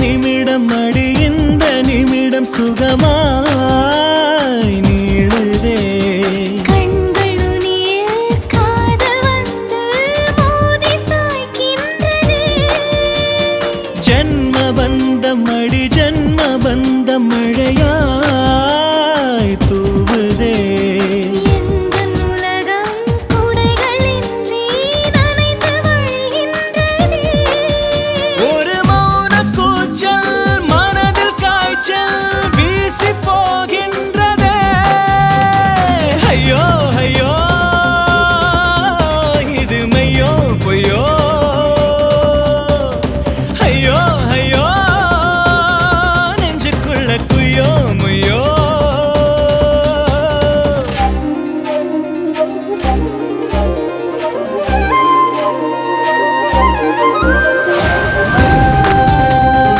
நிமிடம் அடி இந்த நிமிடம் சுகமாய் சாய்க்கின்றதே. ஜன்ம பந்தம் அடி ஜன்ம பந்தம் மழையா là quý ơi